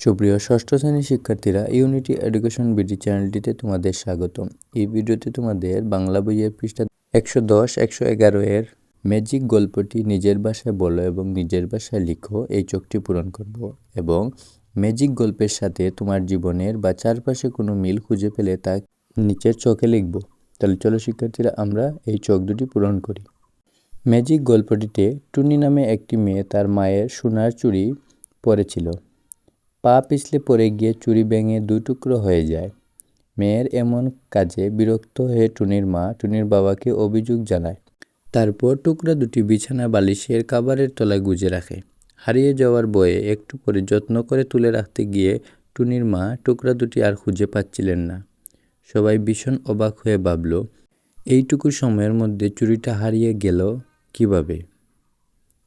সুপ্রিয় ষষ্ঠ শ্রেণির শিক্ষার্থীরা ইউনিটি এডুকেশন বিডি চ্যানেলটিতে তোমাদের স্বাগতম। এই ভিডিওতে তোমাদের বাংলা বইয়ের পৃষ্ঠা একশো দশ, একশো এগারো এর ম্যাজিক গল্পটি নিজের ভাষায় বলো এবং নিজের ভাষায় লিখো, এই চোখটি পূরণ করব এবং ম্যাজিক গল্পের সাথে তোমার জীবনের বা চারপাশে কোনো মিল খুঁজে পেলে তা নিচের চোখে লিখব। তাহলে চলো শিক্ষার্থীরা, আমরা এই চোখ দুটি পূরণ করি। ম্যাজিক গল্পটিতে টুনি নামে একটি মেয়ে তার মায়ের সোনার চুড়ি পরেছিল। পা পিছলে পড়ে গিয়ে চুরি ভেঙে টুকরো হয়ে যায়। মেয়ের এমন কাজে বিরক্ত হয়ে টুনির মা টুনির বাবাকে অভিযোগ জানায়। তারপর টুকরা দুটি বিছানা বালিশের কাবারের তলায় গুজে রাখে। হারিয়ে যাওয়ার বয়ে একটু পরে যত্ন করে তুলে রাখতে গিয়ে টুনির মা টুকরা দুটি আর খুঁজে পাচ্ছিলেন না। সবাই ভীষণ অবাক হয়ে ভাবল, এইটুকু সময়ের মধ্যে চুরিটা হারিয়ে গেল কীভাবে?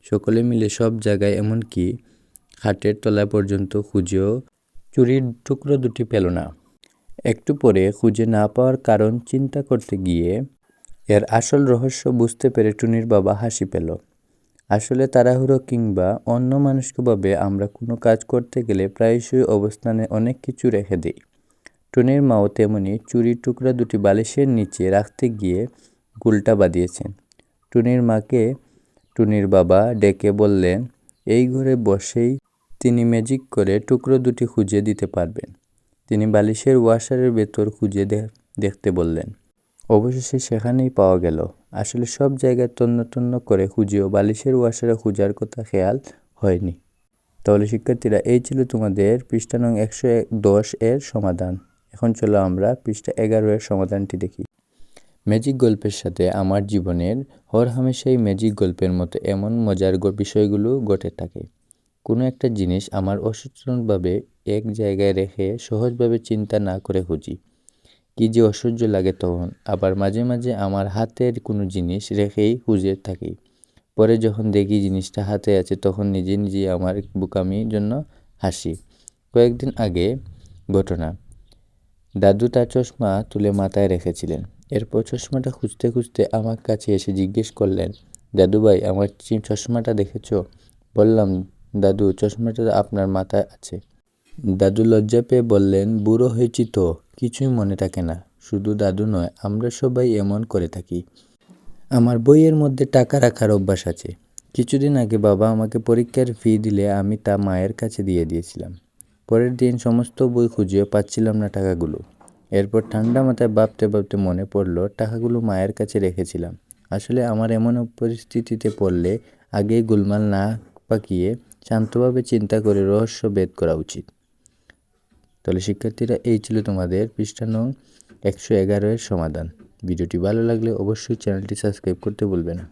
সকলে মিলে সব জায়গায় এমনকি খাটের তলা পর্যন্ত খুঁজেও চুরির টুকরো দুটি পেল না। একটু পরে খুঁজে না পাওয়ার কারণ চিন্তা করতে গিয়ে এর আসল রহস্য বুঝতে পেরে টুনির বাবা হাসি পেল। আসলে তাড়াহুড়ো কিংবা অন্য ভাবে আমরা কোনো কাজ করতে গেলে প্রায়শই অবস্থানে অনেক কিছু রেখে দিই। টুনির মাও তেমনি চুরির টুকরা দুটি বালিশের নিচে রাখতে গিয়ে গুলটা বাঁধিয়েছেন। টুনির মাকে টুনির বাবা ডেকে বললেন, এই ঘরে বসেই তিনি ম্যাজিক করে টুকরো দুটি খুঁজে দিতে পারবেন। তিনি বালিশের ওয়াশারের ভেতর খুঁজে দেখতে বললেন, অবশেষে সেখানেই পাওয়া গেল। আসলে সব জায়গায় তন্ন তন্ন করে খুঁজেও, বালিশের ওয়াশারে খুঁজার কথা খেয়াল হয়নি। তাহলে শিক্ষার্থীরা, এই ছিল তোমাদের পৃষ্ঠা নং একশো দশ এর সমাধান। এখন চলো আমরা পৃষ্ঠা এগারো এর সমাধানটি দেখি। ম্যাজিক গল্পের সাথে আমার জীবনের হর হামেশাই ম্যাজিক গল্পের মতো এমন মজার বিষয়গুলো ঘটে থাকে। কোনো একটা জিনিস আমার অসচেতনভাবে এক জায়গায় রেখে সহজভাবে চিন্তা না করে খুঁজি। কী যে অসহ্য লাগে তখন, আবার মাঝে মাঝে আমার হাতের কোনো জিনিস রেখেই খুঁজে থাকি। পরে যখন দেখি জিনিসটা হাতে আছে, তখন নিজে নিজে আমার বুকামির জন্য হাসি। কয়েকদিন আগে ঘটনা। দাদু তার চশমা তুলে মাথায় রেখেছিলেন। এরপর চশমাটা খুঁজতে খুঁজতে আমার কাছে এসে জিজ্ঞেস করলেন দাদু ভাই আমার চশমাটা দেখেছ? বললাম দাদু, চশমাটা আপনার মাথায় আছে। দাদু লজ্জা পেয়ে বললেন, বুড়ো হয়েছি তো, কিছুই মনে থাকে না। শুধু দাদু নয়, আমরা সবাই এমন করে থাকি। আমার বইয়ের মধ্যে টাকা রাখার অভ্যাস আছে। কিছুদিন আগে বাবা আমাকে পরীক্ষার ফি দিলে আমি তা মায়ের কাছে দিয়ে দিয়েছিলাম। পরের দিন সমস্ত বই খুঁজেও পাচ্ছিলাম না টাকাগুলো। এরপর ঠান্ডা মাথায় ভাবতে ভাবতে মনে পড়ল, টাকাগুলো মায়ের কাছে রেখেছিলাম। আসলে আমার এমন পরিস্থিতিতে পড়লে আগেই গোলমাল না পাকিয়ে শান্তভাবে চিন্তা করে রহস্য ভেদ করা উচিত। তাহলে শিক্ষার্থীরা এই ছিল তোমাদের পৃষ্ঠা নং একশো এগারোয়ের সমাধান। ভিডিওটি ভালো লাগলে অবশ্যই চ্যানেলটি সাবস্ক্রাইব করতে ভুলবে না।